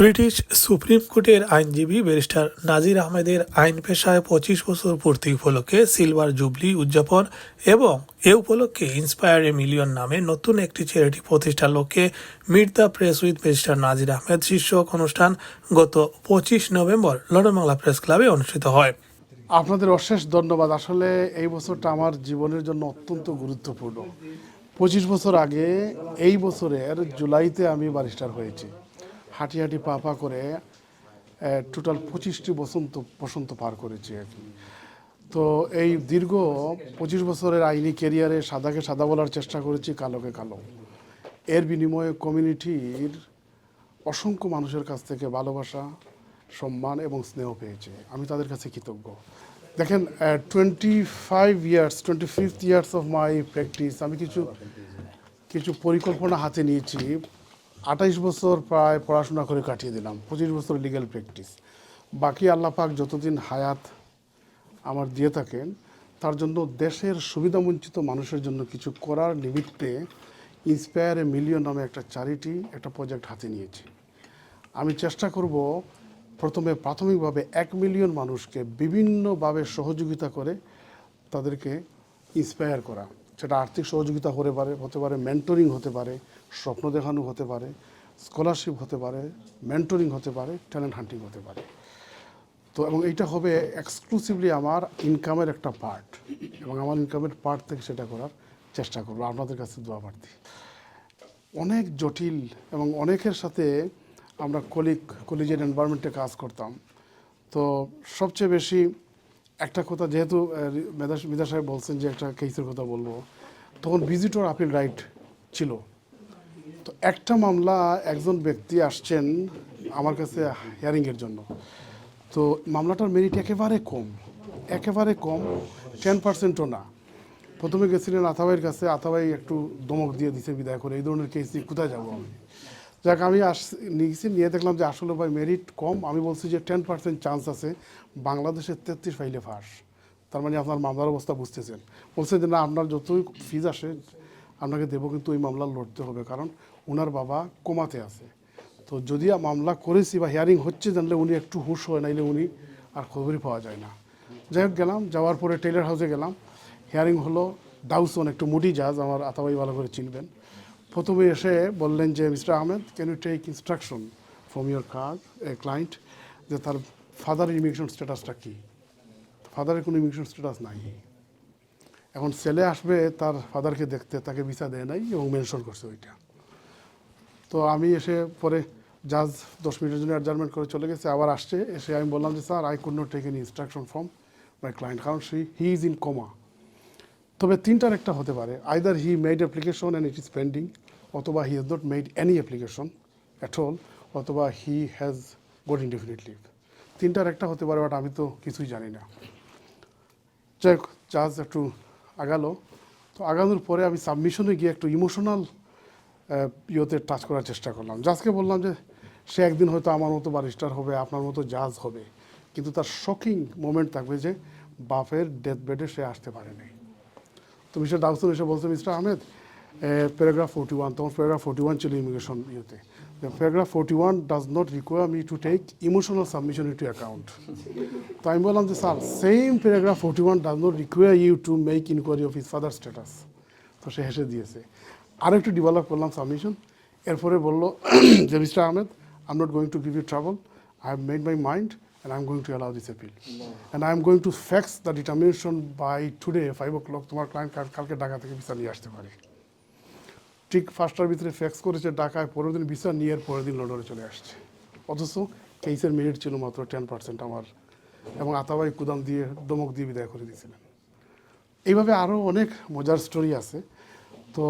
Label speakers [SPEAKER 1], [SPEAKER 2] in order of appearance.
[SPEAKER 1] British supreme কোর্টের আইনজীবী barrister নাজির আহমেদের আইন পেশায় পঁচিশ বছর পূর্তি উপলক্ষে সিলভার জুবলি উদযাপন এবং এ উপলক্ষে ইন্সপায়ার এ মিলিয়ন নামে নতুন একটি চ্যারিটি প্রতিষ্ঠার লক্ষ্যে meet press with barrister Nazir Ahmed শীর্ষক অনুষ্ঠান গত পঁচিশ নভেম্বর লন্ডন বাংলা প্রেস ক্লাবে অনুষ্ঠিত হয়।
[SPEAKER 2] আপনাদের অশেষ ধন্যবাদ। আসলে এই বছরটা আমার জীবনের জন্য অত্যন্ত গুরুত্বপূর্ণ। পঁচিশ বছর আগে এই বছরের জুলাইতে আমি ব্যারিস্টার হয়েছি। হাঁটি হাঁটি পা পা করে টোটাল পঁচিশটি বসন্ত বসন্ত পার করেছি আর কি। তো এই দীর্ঘ পঁচিশ বছরের আইনি কেরিয়ারে সাদাকে সাদা বলার চেষ্টা করেছি, কালোকে কালো। এর বিনিময়ে কমিউনিটির অসংখ্য মানুষের কাছ থেকে ভালোবাসা, সম্মান এবং স্নেহ পেয়েছে। আমি তাদের কাছে কৃতজ্ঞ। দেখেন twenty five years twenty fifth years of my practice আমি কিছু কিছু পরিকল্পনা হাতে নিয়েছি। আঠাইশ বছর প্রায় পড়াশোনা করে কাটিয়ে দিলাম, পঁচিশ বছর লিগ্যাল প্র্যাকটিস বাকি আল্লাপাক যতদিন হায়াত আমার দিয়ে থাকেন, তার জন্য দেশের সুবিধাবঞ্চিত মানুষের জন্য কিছু করার নিমিত্তে ইন্সপায়ার এ মিলিয়ন নামে একটা চ্যারিটি একটা প্রজেক্ট হাতে নিয়েছি। আমি চেষ্টা করব প্রথমে প্রাথমিকভাবে এক মিলিয়ন মানুষকে বিভিন্নভাবে সহযোগিতা করে তাদেরকে ইন্সপায়ার করা। সেটা আর্থিক সহযোগিতা হতে পারে হতে পারে মেন্টরিং হতে পারে, স্বপ্ন দেখানো হতে পারে স্কলারশিপ হতে পারে মেন্টরিং হতে পারে ট্যালেন্ট হান্টিং হতে পারে। তো এবং এইটা হবে এক্সক্লুসিভলি আমার ইনকামের একটা পার্ট এবং আমার ইনকামের পার্ট থেকে সেটা করার চেষ্টা করব। আপনাদের কাছে দোয়া প্রার্থী। অনেক জটিল এবং অনেকের সাথে আমরা কলিগ কলিজের এনভায়রনমেন্টে কাজ করতাম। তো সবচেয়ে বেশি একটা কথা যেহেতু মেধা সাহেব বলছেন যে একটা কেসের কথা বলব। তখন ভিজিটর আপিল রাইট ছিল। তো একটা মামলা একজন ব্যক্তি আসছেন আমার কাছে হিয়ারিংয়ের জন্য। তো মামলাটার মেরিট একেবারে কম একেবারে কম টেন পার্সেন্টও না। প্রথমে গেছিলেন আতাবাইয়ের কাছে, আতাবাই একটু দমক দিয়ে দিছে, বিদায় করে, এই ধরনের কেস নিয়ে কোথায় যাব আমি? যাক, আমি আস, নিয়েছি, নিয়ে দেখলাম যে আসলে ভাই মেরিট কম। আমি বলছি যে টেন পার্সেন্ট চান্স আছে বাংলাদেশের তেত্রিশ ফাইলে ফাঁস। তার মানে আপনার মামলার অবস্থা বুঝতেছেন। বলছেন যে না, আপনার যতই ফিজ আসে, আপনাকে দেবো কিন্তু ওই মামলা লড়তে হবে, কারণ ওনার বাবা কোমাতে আছে। তো যদি মামলা করেছি বা হিয়ারিং হচ্ছে, জানলে উনি একটু হুশ হয়, নাইলে উনি আর খবরই পাওয়া যায় না। যাই হোক, গেলাম, যাওয়ার পরে টেইলার হাউসে গেলাম। হিয়ারিং হলো ডাউসন একটু মুডি জাজ, আমার আতাবাই ভালো করে চিনবেন। প্রথমে এসে বললেন যে, mister Ahmed can you take instruction from your car a client যে তার ফাদার ইমিগ্রেশন স্ট্যাটাসটা কী? ফাদারের কোনো ইমিগ্রেশন স্ট্যাটাস নাই। এখন ছেলে আসবে, তার ফাদারকে দেখতে, তাকে ভিসা দেয় নাই এবং মেনশন করছে ওইটা। তো আমি এসে পরে জাজ দশ মিনিটের জন্য অ্যাডজার্টমেন্ট করে চলে গেছে, আবার আসছে, এসে আমি বললাম যে, sir I could not take an instruction from my client কারণ she he is in coma তবে তিনটার একটা হতে পারে either he made application and it is pending অথবা he has not made any application at all অথবা he has got indefinite leave তিনটার একটা হতে পারে বাট আমি তো কিছুই জানি না। যাই হোক জাজ একটু আগালো। তো আগানোর পরে আমি সাবমিশনে গিয়ে একটু ইমোশনাল ইয়েতে টাচ করার চেষ্টা করলাম। জাজকে বললাম যে, সে একদিন হয়তো আমার মতো বারিস্টার হবে, আপনার মতো জাজ হবে। কিন্তু তার শকিং মোমেন্ট থাকবে যে, বাপের ডেথ বেডে সে আসতে পারেনি। তো মিস্টার ডাউসন এসে বলছে মিস্টার আহমেদ ফোর্টি ওয়ান তখন প্যারাগ্রাফ ফোর্টি ওয়ান ছিল ইমিগ্রেশন ইয়েতে। Paragraph forty one does not require me to take emotional submission into account তো আমি বললাম যে sir same paragraph forty one does not require you to make enquiry of his father status তো সে হেসে দিয়েছে। আরও একটু ডেভেলপ করলাম সাবমিশন এরপরে বলল যে mister Ahmed I am not going to give you travel I have made my mind and I'm going to allow this appeal. And I'm going to fax the determination by today, 5 o'clock, তোমার client কালকে ঢাকা থেকে visa নিয়ে আসতে পারে। ঠিক faster ভিতরে fax করেছে ঢাকায়, পরের দিন বিচার নিয়ে পরের দিন লন্ডনে চলে আসছে। অথচ কেসের মেরিট ছিল মাত্র টেন পার্সেন্ট আমার, এবং আতাবাই কুদাম দিয়ে দমক দিয়ে বিদায় করে দিয়েছিলেন। এইভাবে আরও অনেক মজার স্টোরি আছে। তো